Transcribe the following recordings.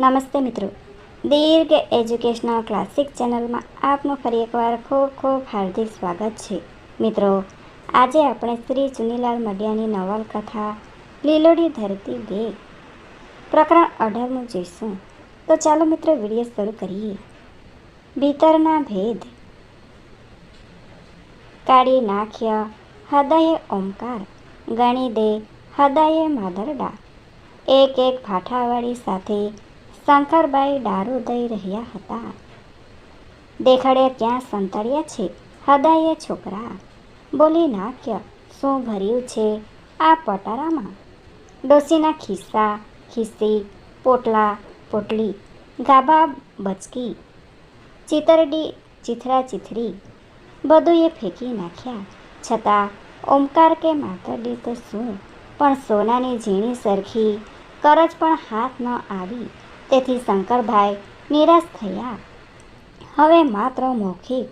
નમસ્તે મિત્રો. દીર્ઘ educational classic ચેનલમાં આપનું ફરી એકવાર ખૂબ ખૂબ હાર્દિક સ્વાગત છે. મિત્રો, આજે આપણે શ્રી ચુનીલાલ મડિયાની નવલકથા લીલોડી ધરતી બે પ્રકરણ અઢારનું જોઈશું. તો ચાલો મિત્રો વીડિયો શરૂ કરીએ. ભીતરના ભેદ. કાઢી નાખ્ય હૃદયે ઓમકાર. ગણી દે હૃદયે માદરડા. એક એક ફાંઠાવાળી સાથે શંકરબાઈ દારૂ દઈ રહ્યા હતા. દેખાડે ક્યાં સંતળ્યા છે, હદાયે છોકરા. બોલી નાખ્ય શું ભર્યું છે? આ પટારામાં? ડોસીના ખિસ્સા, ખિસ્સી, પોટલા, પોટલી, ગાભા બચકી, ચિતરડી, ચિથરા ચિથરી બધું એ ફેંકી નાખ્યા. છતાં ઓમકાર કે માતરડી તો શું? પણ સોનાની ઝીણી સરખી, કરજ પણ હાથ ન આવી. તેથી શંકરભાઈ નિરાશ થયા. હવે માત્ર મૌખિક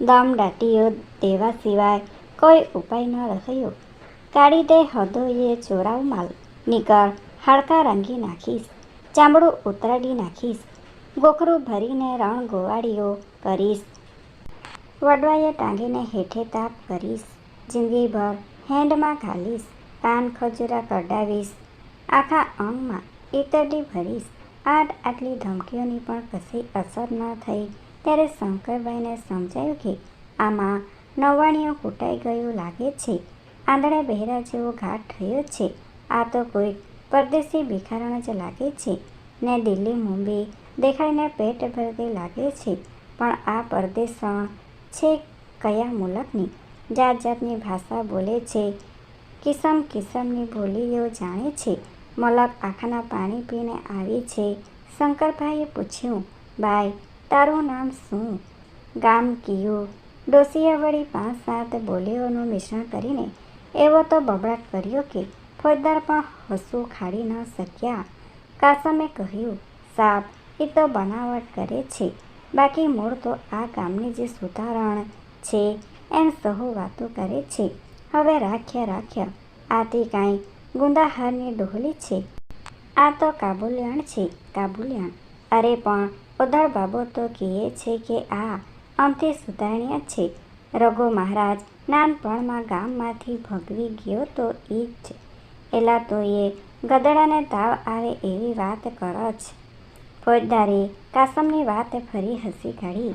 દમદાટીઓ દેવા સિવાય કોઈ ઉપાય ન રહ્યો. કાઢી દે હદોએ ચોરાવ માલ. નીકળ, હાડકા રંગી નાખીશ, ચામડું ઉતરાડી નાખીશ, ગોખરું ભરીને રણ ગોવાળીઓ કરીશ. વડવાએ ટાંગીને હેઠે તાપ કરીશ, જિંદગીભર હેન્ડમાં ઘાલીશ, પાન ખજૂરા કઢાવીશ, આખા અંગમાં ઈતરડી ભરીશ આટ આટલી ધમકીઓની પણ કશી અસર ન થઈ. ત્યારે શંકરભાઈને સમજાયું કે આમાં નવાણીઓ કૂટાઈ ગયું લાગે છે. આંધળે બહેરા જેવો ઘાટ થયો છે. આ તો કોઈ પરદેશી ભિખારણ જ લાગે છે. ને દિલ્હી, મુંબઈ દેખાડીને પેટ ભરતી લાગે છે. પણ આ પરદેશણ છે કયા મુલકની? જાત જાતની ભાષા બોલે છે. કિસમ કિસમની બોલીઓ જાણે છે. મલક આખાના પાણી પીને આવી છે શંકરભાઈએ પૂછ્યું બાય તારું નામ શું? ગામ કયું. ડોસીએ વળી પાંચ સાત બોલીઓનું મિશ્રણ કરીને એવો તો બબડાટ કર્યો કે ફોજદાર પણ હસવું ખાડી ન શક્યા. કાસમે કહ્યું, સાપ એ તો બનાવટ કરે છે. બાકી મૂળ તો આ ગામની જે સુધારણ છે, એમ સહુ વાતો કરે છે. હવે રાખ્યા રાખ્યા આથી કાંઈ ગુંદાહારની ડોહલી છે. આ તો કાબુલિયાણ છે, કાબુલિયાણ. અરે પણ ઉદળ બાબો તો કહે છે કે આ અંતે સુધારણીય છે. રઘુ મહારાજ નાનપણમાં ગામમાંથી ભગવી ગયો તો એ જ. એલા તો એ ગદડાને તાવ આવે એવી વાત કરો જ. ફોજદારે કાસમની વાત ફરી હસી કાઢી.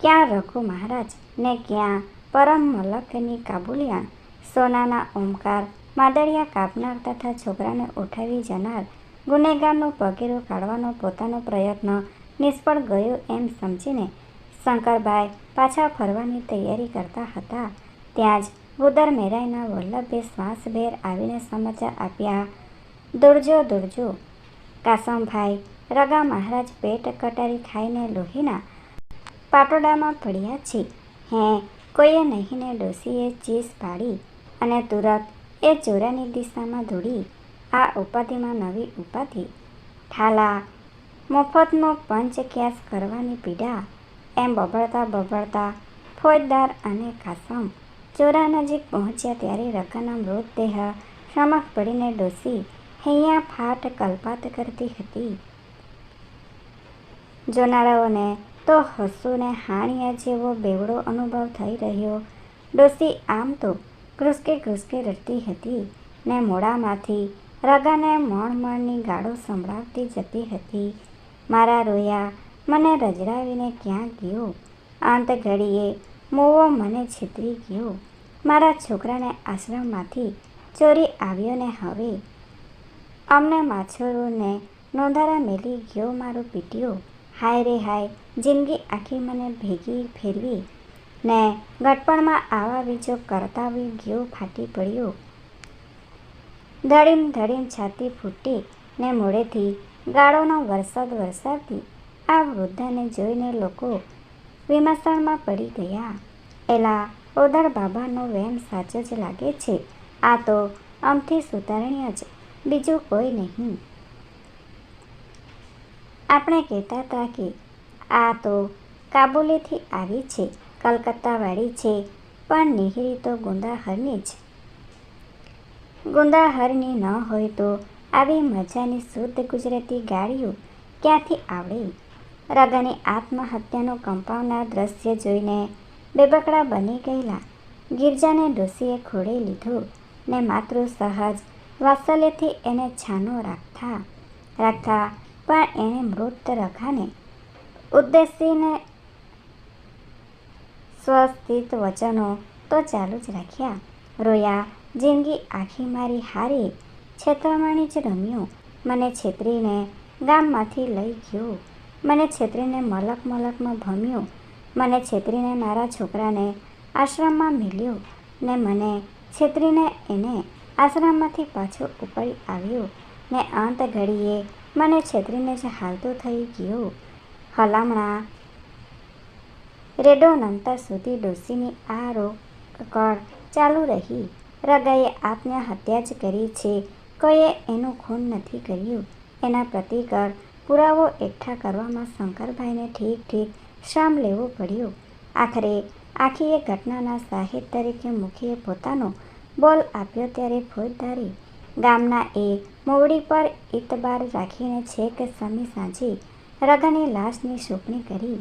ક્યાં રઘુ મહારાજ ને ક્યાં પરમ મલકની કાબુલિયાણ? સોનાના ઓમકાર માદળિયા કાપનાર તથા છોકરાને ઉઠાવી જનાર ગુનેગારનું પગેરું કાઢવાનો પોતાનો પ્રયત્ન નિષ્ફળ ગયો એમ સમજીને શંકરભાઈ પાછા ફરવાની તૈયારી કરતા હતા. ત્યાં જ ગુદર મેરાઈના વલ્લભે શ્વાસભેર આવીને સમાચાર આપ્યા દુર્જો દુર્જો કાસમભાઈ રગા મહારાજ પેટ કટારી ખાઈને લોહીના પાટોડામાં પડ્યા છે. હે, કોઈએ નહીંને ડોસીએ ચીસ પાડી અને તુરત એ ચોરાની દિશામાં દોડી આ ઉપાધિમાં નવી ઉપાધિ. ઠાલા, મફતનો પંચક્યાસ કરવાની પીડા. એમ બબડતા બબડતા ફોજદાર અને કાસમ ચોરા નજીક પહોંચ્યા ત્યારે રકાના મૃતદેહ સમક્ષ પડીને ડોસી હૈયા ફાટ કલ્પાત કરતી હતી. જોનારાઓને તો હસુને હાણિયા જેવો બેવડો અનુભવ થઈ રહ્યો. ડોસી આમ તો ઘ્રુસકે ઘૂસકે રડતી હતી ને મોડામાંથી રાગાને મણમણની ગાળો સંભળાવતી જતી હતી. મારા રોયા, મને રજડાવીને ક્યાં ગયો? અંત ઘડીએ મોવો મને છેતરી ગયો. મારા છોકરાને આશ્રમમાંથી ચોરી આવ્યો ને હવે? અમને માછરોને નોંધારા મેલી ગયો મારો પીટ્યો હાય રે હાય, જિંદગી આખી મને ભેગી ફેરવી ને ગટપણમાં આવા બીજો કરતાવી ગયો ફાટી પડ્યો. ધડીમ ધડીમ છાતી ફૂટી ને મોડેથી ગાળોનો વરસાદ વરસાદથી આ વૃદ્ધાને જોઈને લોકો વિમર્શણમાં પડી ગયા. એલા ઓદર બાબાનો વેમ સાચો જ લાગે છે. આ તો આમથી સુધારણીય જ બીજું કોઈ નહીં. આપણે કહેતા હતા કે આ તો કાબુલીથી આવી છે. કલકત્તાવાળી છે, પણ નિહિરી તો ગુંદાહરની જ. ગુંદાહરની ન હોય તો આવી મજાની શુદ્ધ ગુજરાતી ગાળીઓ ક્યાંથી આવડે? રાગાની આત્મહત્યાનું કંપાવનાર દ્રશ્ય જોઈને બેબકડા બની ગયેલા ગિરજાને ડોસીએ ખોડી લીધો ને માત્ર સહજ વાત્સલ્યથી એને છાનો રાખતા રાખતા પણ એણે મૃત રખાને ઉદ્દેશીને સ્વસ્થિત વચનો તો ચાલુ જ રાખ્યા. રોયા, જિંદગી આખી મારી હારી. છેતરમાણી જ રમ્યું. મને છેતરીને ગામમાંથી લઈ ગયો. મને છેતરીને મલક મલકમાં ભમ્યું. મને છેતરીને મારા છોકરાને આશ્રમમાં મિલ્યો ને મને છેતરીને એને આશ્રમમાંથી પાછો ઉપડી આવ્યો ને અંત ઘડીએ મને છેતરીને જ હાલતો થઈ ગયો. હલામણા રેડોનંતર સુધી ડોસીની આ રોકકળ ચાલુ રહી. રગાએ હત્યા જ કરી છે. કોઈએ એનું ખૂન નથી કર્યું. એના પ્રતિકર પુરાવો એકઠા કરવામાં શંકરભાઈને ઠીક ઠીક શ્રમ લેવો પડ્યો. આખરે આખી એ ઘટનાના સાહિદ તરીકે મુખીએ પોતાનો બોલ આપ્યો ત્યારે ફોજદારી. ગામના એ મોવડી પર ઇતબાર રાખીને છેક સમી સાંજે રગાની લાશની સોંપણી કરી.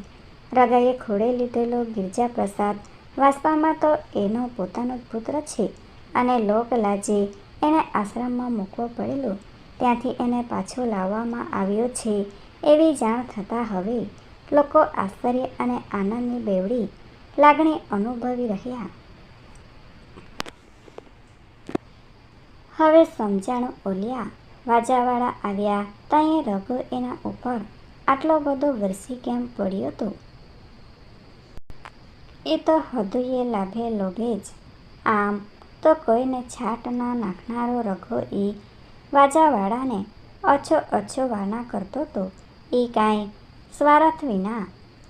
રગાએ ખોળે લીધેલો ગિરજાપ્રસાદ વાસ્પામાં તો એનો પોતાનો જ પુત્ર છે અને લોકલાજે એને આશ્રમમાં મૂકવો પડેલો. ત્યાંથી એને પાછો લાવવામાં આવ્યો છે એવી જાણ થતાં હવે લોકો આશ્ચર્ય અને આનંદની બેવડી લાગણી અનુભવી રહ્યા. હવે સમજાણું ઓલ્યા વાજાવાળા આવ્યા ત્યાં રઘુ એના ઉપર આટલો બધો વરસી કેમ પડ્યો તો? એ તો હદુએ લાભે લોભે જ આમ તો કોઈને છાટ ના નાખનારો રઘો એ વાજાવાળાને અછો અછો વાના કરતો તો એ કાંઈ સ્વાર્થ વિના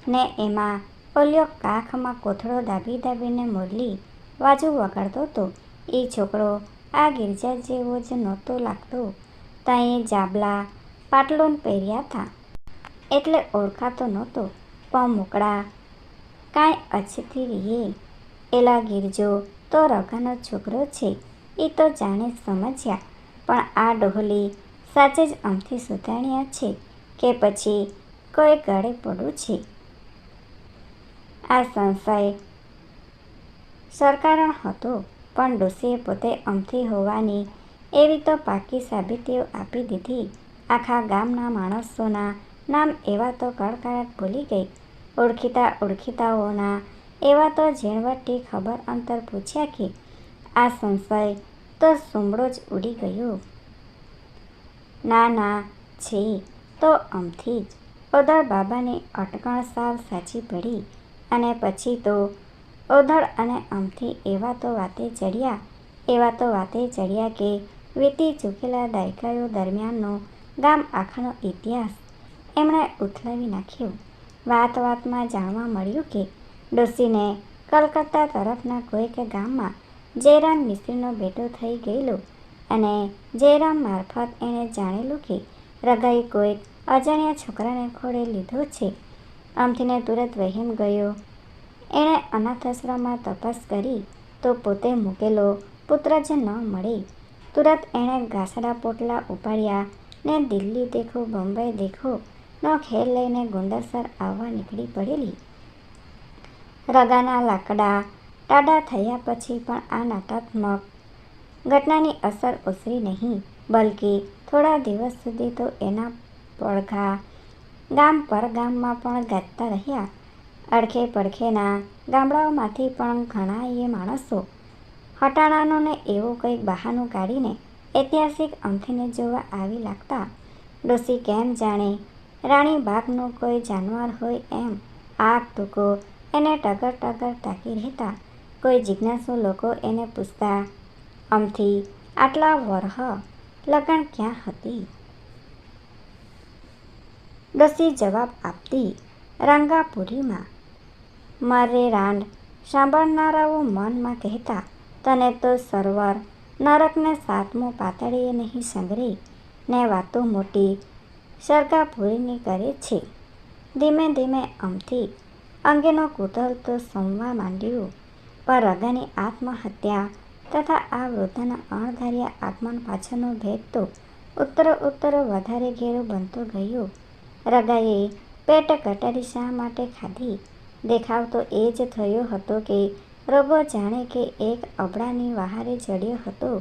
ને એમાં ઓલ્યો કાખમાં કોથળો દાબી દાબીને મોરલી વાજુ વગાડતો તો એ છોકરો આ ગિરજા જેવો જ નહોતો લાગતો. ત્યાં જાબલા પાટલોન પહેર્યા હતા એટલે ઓળખાતો નહોતો. પણ મોકળા કાંઈ અછતી રીએ એલા ગિરજો, તો રઘાનો છોકરો છે. એ તો જાણે સમજ્યા. પણ આ ડોહલી સાચે જ અમથી સુધાણ્યા છે કે પછી કોઈ ગળે પડું છે. આ સંશય સરકારણ હતો, પણ ડોસીએ પોતે અમથી હોવાની એવી તો પાકી સાબિતીઓ આપી દીધી. આખા ગામના માણસોના નામ એવા તો કડકડાટ ભૂલી ગઈ. ઓળખીતા ઓળખીતાઓના એવા તો ઝીણવટથી ખબર અંતર પૂછ્યા કે આ સંશય તો સુમડો જ ઉડી ગયો. ના ના છે તો અમથી જ. ઓધળ બાબાની અટકણ સાવ સાચી પડી અને પછી તો ઓધળ અને અમથી એવા તો વાતે ચડ્યા, એવા તો વાતે ચડ્યા કે વીતી ચૂકેલા દાયકાઓ દરમિયાનનો ગામ આખાનો ઇતિહાસ એમણે ઉથલાવી નાખ્યો. વાત વાતમાં જાણવા મળ્યું કે ડોશીને કલકત્તા તરફના કોઈક ગામમાં જયરામ મિસ્ત્રીનો બેટો થઈ ગયેલો અને જયરામ મારફત એણે જાણેલું કે રગાઈ કોઈક અજાણ્યા છોકરાને ખોળે લીધો છે. આમથીને તુરત વહેમ ગયો. એણે અનાથાશ્રમમાં તપાસ કરી તો પોતે મૂકેલો પુત્ર જ ન મળે. તુરત એણે ઘાસડા પોટલા ઉપાડ્યા ને દિલ્હી દેખો બોમ્બે દેખો નો ખેર લઈને ગુંદરસર આવવા નીકળી પડેલી. રગાના લાકડા ટાડા થયા પછી પણ આ નાટાત્મક ઘટનાની અસર ઓસરી નહીં, બલકે થોડા દિવસ સુધી તો એના પડઘા ગામ પરગામમાં પણ ગાજતા રહ્યા. અડખે પડખેના ગામડાઓમાંથી પણ ઘણા એ માણસો હટાણાનો ને એવું કંઈક બહાનું કાઢીને ઐતિહાસિક અમથીને જોવા આવી લાગતા. ડોસી કેમ જાણે રાણી બાગનું કોઈ જાનવર હોય એમ આગ તૂકો એને ટગર ટગર તાકી રહેતા કોઈ જિજ્ઞાસુ લોકો એને પૂછતા, અમથી આટલા વરહ લગન ક્યાં હતી? દસી જવાબ આપતી રંગાપુરીમાં, મારે રાંડ સાંભળનારાઓ મનમાં કહેતા, તને તો સરવર નરકને સાતમું પાતળીએ નહીં સંગરી, ને વાતો મોટી સરકાપુરીની કરે છે ધીમે ધીમે અમથી અંગેનો કુતલ તો સમવા માંડ્યું, પણ રગાની આત્મહત્યા તથા આ વૃદ્ધના અણધાર્યા આગમન પાછળનો ભેદ તો ઉત્તર ઉત્તર વધારે ઘેરો બનતો ગયો રગાએ પેટ કટારી શા માટે ખાધી? દેખાવ તો એ જ થયો હતો કે રોગો જાણે કે એક અબડાની વહારે ચડ્યો હતો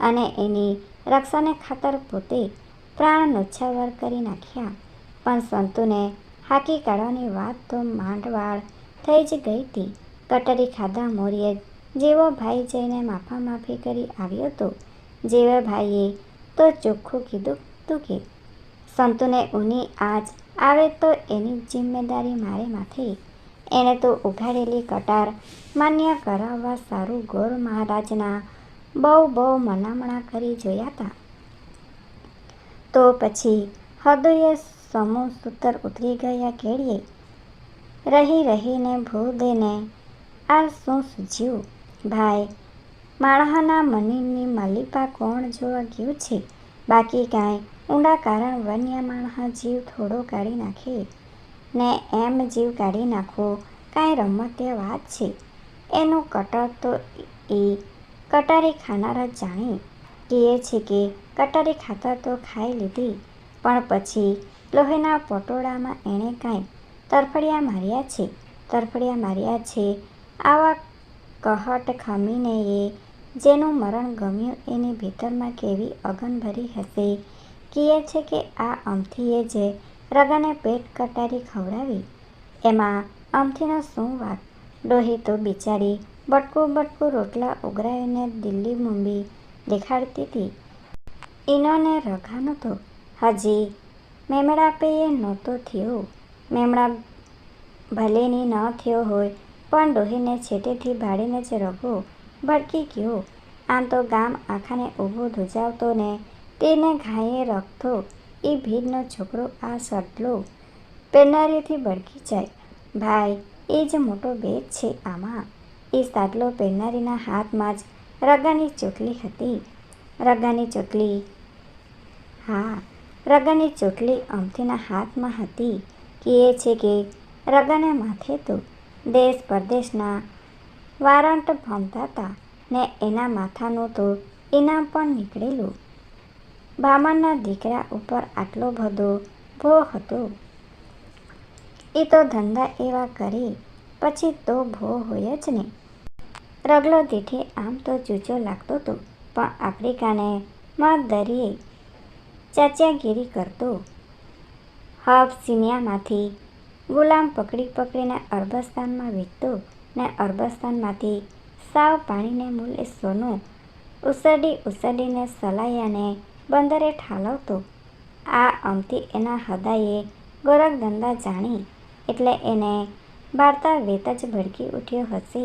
અને એની રક્ષાને ખાતર પોતે પ્રાણ નુચ્છાવર કરી નાખ્યા. પણ સંતુને હાકી કાઢવાની વાત તો માંડવાળ થઈ જ ગઈ તી. કટરી ખાધા મોરીએ જેવો ભાઈ જઈને માફામાફી કરી આવ્યો હતો જેવા ભાઈએ તો ચોખ્ખું કીધું તું કે, સંતુને ઉની આજ આવે તો એની જિમ્મેદારી મારે માથે. એણે તો ઉઘાડેલી કટાર માન્ય કરાવવા સારું ગોર મહારાજના બહુ બહુ મનામણાં કરી જોયા તાં. તો પછી હૃદયે સમૂહ સૂતર ઉતરી ગયા કેળીએ રહી રહીને ભૂદેને આ શું સૂજ્યું ભાઈ માણહના મનીની માલિપા કોણ જોવા ગયું છે? બાકી કાંઈ ઊંડા કારણ વન્ય માણહ જીવ થોડો કાઢી નાખે ને એમ જીવ કાઢી નાખવો કાંઈ રમતે વાત છે? એનું કટર તો એ કટારી ખાનાર જાણે. કિયે છે કે કટારી ખાતા તો ખાઈ લીધી, પણ પછી લોહીના પટોળામાં એણે કાંઈ તરફડિયા માર્યા છે. તરફડિયા માર્યા છે, આવા કહટ ખમીનેએ જેનું મરણ ગમ્યું એની ભીતરમાં કેવી અગનભરી હશે? કહે છે કે આ અમથીએ જે રગાને પેટ કટારી ખવડાવી. એમાં અમથીનો શું વાત ડોહી તો બિચારી બટકું બટકું રોટલા ઉઘરાવીને દિલ્હી મુંબી દેખાડતી હતી એનોને રખા તો હજી મેમણાપેય નહોતો થયો. મેમડા ભલેની ન થયો હોય, પણ ડોહીને છેટેથી ભાડીને જ રખો ભડકી ગયો. આમ તો ગામ આખાને ઊભો ધુજાવતો ને તેને ઘાયે રખતો એ ભીડનો છોકરો આ સટલો પહેરનારીથી ભડકી જાય. ભાઈ એ જ મોટો ભેદ છે આમાં. એ સાટલો પહેરનારીના હાથમાં જ રગાની ચોટલી હતી. રગાની ચોટલી? હા, રગાની ચોટલી અમથીના હાથમાં હતી. કિયે છે કે રગાના માથે તો દેશ પરદેશના વારંટ ભમતા હતા ને એના માથાનું તો ઈનામ પણ નીકળેલું. બામણના દીકરા ઉપર આટલો બધો ભો હતો. એ તો ધંધા એવા કરે, પછી તો ભો હોય જ ને! રગલો દીઠે આમ તો જૂજો લાગતો હતો પણ આફ્રિકાને મધદરિયે ચાંચિયાગીરી કરતો. હબશીનિયામાંથી ગુલામ પકડી પકડીને અરબસ્તાનમાં વેચતો ને અરબસ્તાનમાંથી સાવ પાણીને મૂલે સોનું ઉસરડી ઉસરડીને સલાયાને બંદરે ઠાલવતો. આ અમથી એના હૃદયે ગોરખધંધા જાણી એટલે એને વાર્તા વેત જ ભડકી ઉઠ્યો હશે.